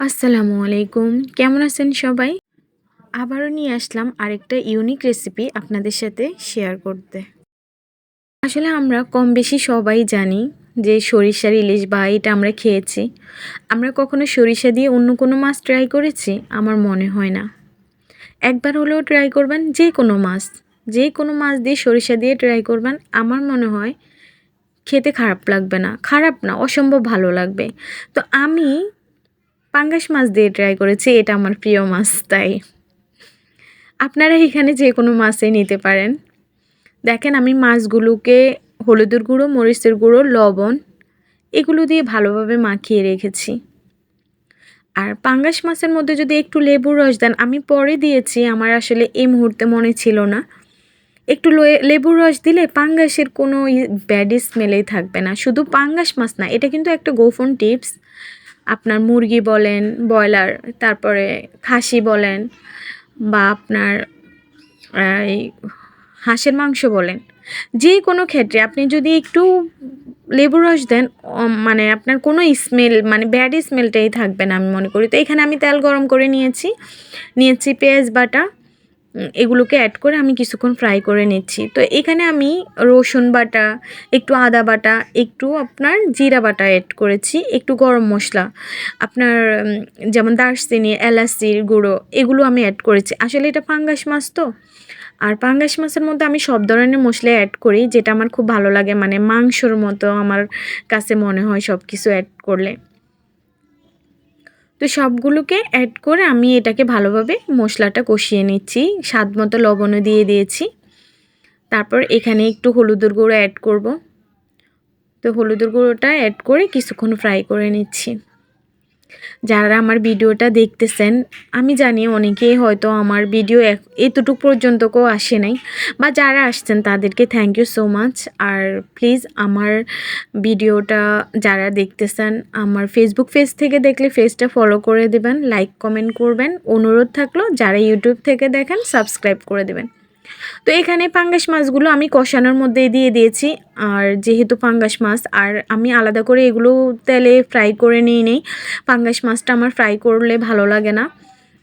আসসালামু আলাইকুম। কেমন আছেন সবাই? আবারও নিয়ে আসলাম আরেকটা ইউনিক রেসিপি আপনাদের সাথে শেয়ার করতে। আসলে আমরা কম বেশি সবাই জানি যে সরিষার ইলিশ বা এটা আমরা খেয়েছি। আমরা কখনো সরিষা দিয়ে অন্য কোনো মাছ ট্রাই করেছি? আমার মনে হয় না। একবার হলেও ট্রাই করবেন যে কোনো মাছ। যে কোনো মাছ দিয়ে সরিষা দিয়ে ট্রাই করবেন, আমার মনে হয় খেতে খারাপ লাগবে না। খারাপ না, অসম্ভব ভালো লাগবে। তো আমি পাঙ্গাস মাছ দিয়ে ট্রাই করেছি, এটা আমার প্রিয় মাছ, তাই। আপনারা এখানে যে কোনো মাছই নিতে পারেন। দেখেন আমি মাছগুলোকে হলুদের গুঁড়ো, মরিচের গুঁড়ো, লবণ, এগুলো দিয়ে ভালোভাবে মাখিয়ে রেখেছি। আর পাঙ্গাস মাছের মধ্যে যদি একটু লেবুর রস দেন, আমি পরে দিয়েছি, আমার আসলে এই মুহূর্তে মনে ছিল না। একটু লেবুর রস দিলে পাঙ্গাসের কোনো ব্যাড স্মেলেই থাকবে না। শুধু পাঙ্গাস মাছ না, এটা কিন্তু একটা গোফন টিপস আপনার মুরগি বলেন, ব্রয়লার, তারপরে খাসি বলেন, বা আপনার এই হাঁসের মাংস বলেন, যে কোনো ক্ষেত্রে আপনি যদি একটু লেবু রস দেন মানে আপনার কোনো স্মেল মানে ব্যাড স্মেলটাই থাকবে না আমি মনে করি। তো এখানে আমি তেল গরম করে নিয়েছি নিয়েছি পেঁয়াজ বাটা এগুলোকে অ্যাড করে আমি কিছুক্ষণ ফ্রাই করে নিচ্ছি। তো এখানে আমি রসুন বাটা, একটু আদা বাটা, একটু আপনার জিরা বাটা অ্যাড করেছি, একটু গরম মশলা, আপনার যেমন দারচিনি এলাচির গুঁড়ো, এগুলো আমি অ্যাড করেছি। আসলে এটা ফাঙ্গাস মাছ তো। আর পাঙ্গাস মাছের মধ্যে আমি সব ধরনের মশলা অ্যাড করি, যেটা আমার খুব ভালো লাগে। মানে মাংসর মতো আমার কাছে মনে হয় সব কিছু অ্যাড করলে। তো সবগুলোকে অ্যাড করে আমি এটাকে ভালোভাবে মশলাটা কষিয়ে নিচ্ছি। স্বাদ মতো লবণও দিয়ে দিয়েছি। তারপর এখানে একটু হলুদের গুঁড়ো অ্যাড করব। তো হলুদের গুঁড়োটা অ্যাড করে কিছুক্ষণ ফ্রাই করে নিচ্ছি। যারা আমার ভিডিওটা দেখতেছেন, আমি জানি অনেকেই হয়তো আমার ভিডিও এতটুকু পর্যন্তকেও আসে নাই, বা যারা আসছেন তাদেরকে থ্যাংক ইউ সো মাচ আর প্লিজ আমার ভিডিওটা যারা দেখতেছেন, আমার ফেসবুক পেজ থেকে দেখলে পেজটা ফলো করে দেবেন লাইক কমেন্ট করবেন, অনুরোধ থাকল, যারা ইউটিউব থেকে দেখেন সাবস্ক্রাইব করে দেবেন। তো এখানে পাঙ্গাস মাছগুলো আমি কষানোর মধ্যে দিয়ে দিয়েছি। আর যেহেতু পাঙ্গাস মাছ, আর আমি আলাদা করে এগুলো তেলে ফ্রাই করে নিয়ে নেই। পাঙ্গাস মাছটা আমার ফ্রাই করলে ভালো লাগে না।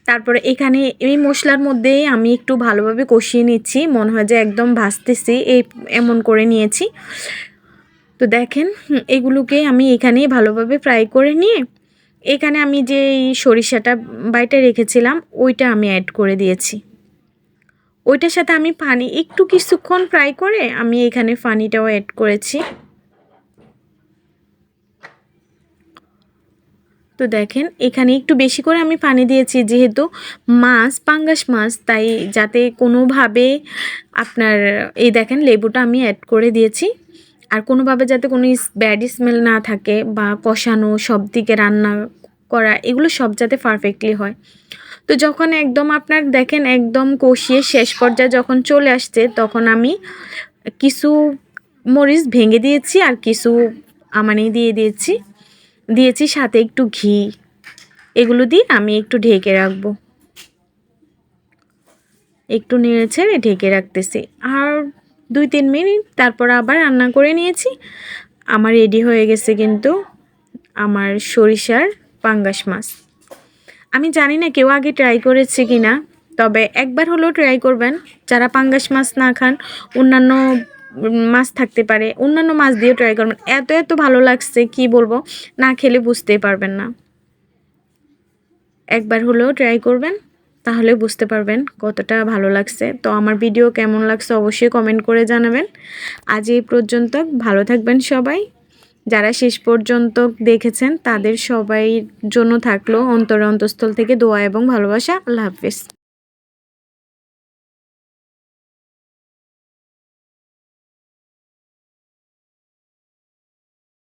তারপরে এখানে এই মশলার মধ্যে আমি একটু ভালোভাবে কষিয়ে নিচ্ছি। মনে হয় যে একদম ভাজতেছি, এই এমন করে নিয়েছি। তো দেখেন এগুলোকে আমি এখানে ভালোভাবে ফ্রাই করে নিয়ে এখানে আমি যে সরিষাটা বাইটে রেখেছিলাম, ওইটা আমি অ্যাড করে দিয়েছি। ওইটার সাথে আমি পানি একটু কিছুক্ষণ ফ্রাই করে আমি এখানে পানিটাও অ্যাড করেছি। তো দেখেন, এখানে একটু বেশি করে আমি পানি দিয়েছি, যেহেতু মাছ, পাঙ্গাস মাছ, তাই যাতে কোনোভাবে আপনার এই দেখেন লেবুটা আমি অ্যাড করে দিয়েছি। আর কোনোভাবে যাতে কোনো ব্যাড স্মেল না থাকে বা কষানো, সব দিকে রান্না করা, এগুলো সব যাতে পারফেক্টলি হয়। তো যখন একদম আপনার দেখেন একদম কষিয়ে শেষ পর্যায়ে যখন চলে আসছে, তখন আমি কিছু মরিচ ভেঙে দিয়েছি আর কিছু আমানি দিয়ে দিয়েছি। দিয়েছি সাথে একটু ঘি। এগুলো দিয়ে আমি একটু ঢেকে রাখব। একটু নেড়ে ছেড়ে ঢেকে রাখতেছি। আর দুই তিন মিনিট তারপর আবার রান্না করে নিয়েছি। আমার রেডি হয়ে গেছে কিন্তু আমার সরিষার পাঙ্গাস মাছ। আমি জানি না কেউ আগে ট্রাই করেছে কি না তবে একবার হলেও ট্রাই করবেন। যারা পাঙ্গাস মাছ না খান, অন্যান্য মাছ থাকতে পারে, অন্যান্য মাছ দিয়ে ট্রাই করবেন। এত এত ভালো লাগছে, কি বলব? না খেলে বুঝতেই পারবেন না। একবার হলেও ট্রাই করবেন, তাহলে বুঝতে পারবেন কতটা ভালো লাগছে। তো আমার ভিডিও কেমন লাগছে অবশ্যই কমেন্ট করে জানাবেন। আজ এই পর্যন্ত, ভালো থাকবেন সবাই। যারা শেষ পর্যন্ত দেখেছেন, তাদের সবাই জন্য থাকল অন্তর অন্তঃস্থল থেকে দোয়া এবং ভালোবাসা। আল্লাহ হাফিজ।